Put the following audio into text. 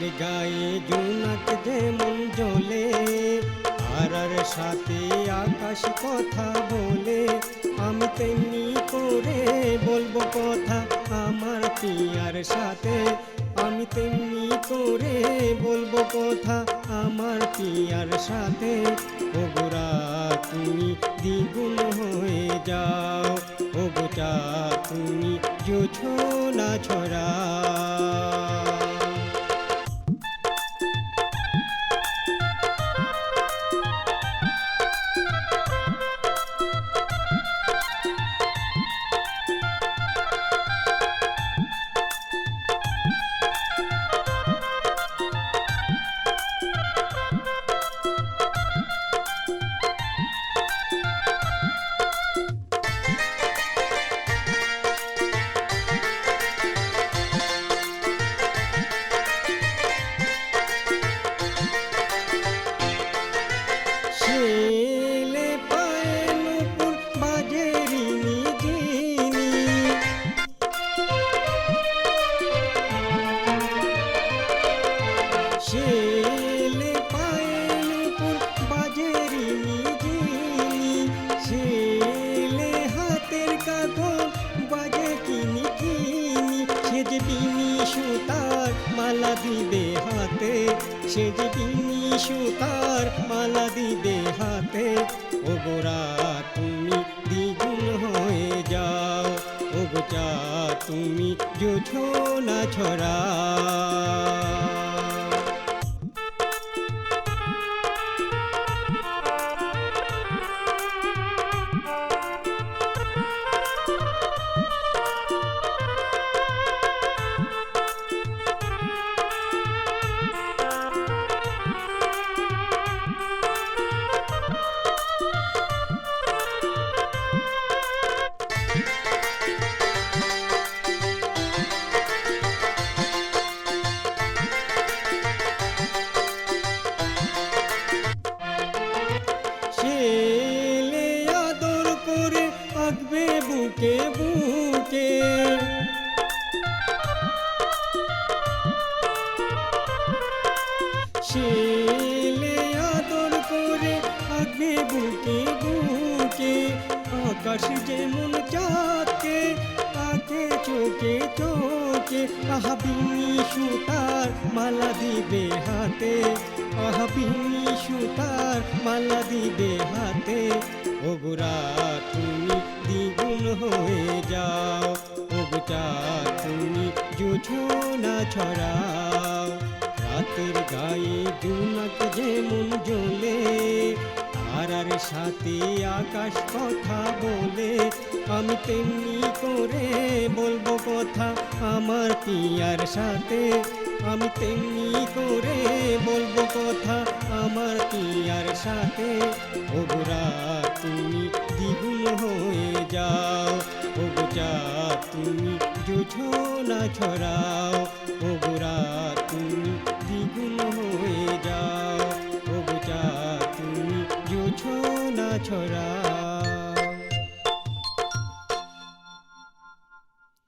চাঁদের গায়ে জুনাক যেমন জলে আর সাথে আকাশ কথা বলে। আমি তেমনি করে বলব কথা আমার পিয়ার সাথে। আমি তেমনি করে বলব কথা আমার পিয়ার সাথে। ওগুরা তুমি দ্বিগুণ হয়ে যাও। ওগুচা তুমি জুছো না ছড়া সুতার মালা দিবে হাতে। সে যে সুতার মালা দিবে হাতে। ও গোরা তুমি দ্বিগুণ হয়ে যাও। ও গোচা তুমি জোছো না ছড়া আঁকবে বুকে বুকে। ছেলে আদর করে আঁকবে বুকে বুকে। আকাশ যেমন চাকে আঁকে চোখে চোখে। আহাবিনি সুতার মালা দিবে হাতে। আহাবিনি সুতার মালা দিবে হাতে। ওগুরা হয়ে যাও। ওগুচা তুমি জুঝো না ছড়াও। রাতের গায়ে জুনাক যেমন জ্বলে তারার সাথে আকাশ কথা বলে। আমি তেমনি করে বলব কথা আমার পিয়ার সাথে। আমি তেমনি করে বলব কথা আমার পিয়ার সাথে। ওগুরা ছড়াও ওগুরা তুমি দ্বিগুণ হয়ে যাও। ওগুচা তুমি জোছো না ছড়াও।